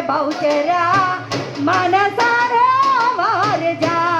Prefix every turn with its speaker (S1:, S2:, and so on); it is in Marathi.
S1: भाऊचऱ्या मानसारा मार जा.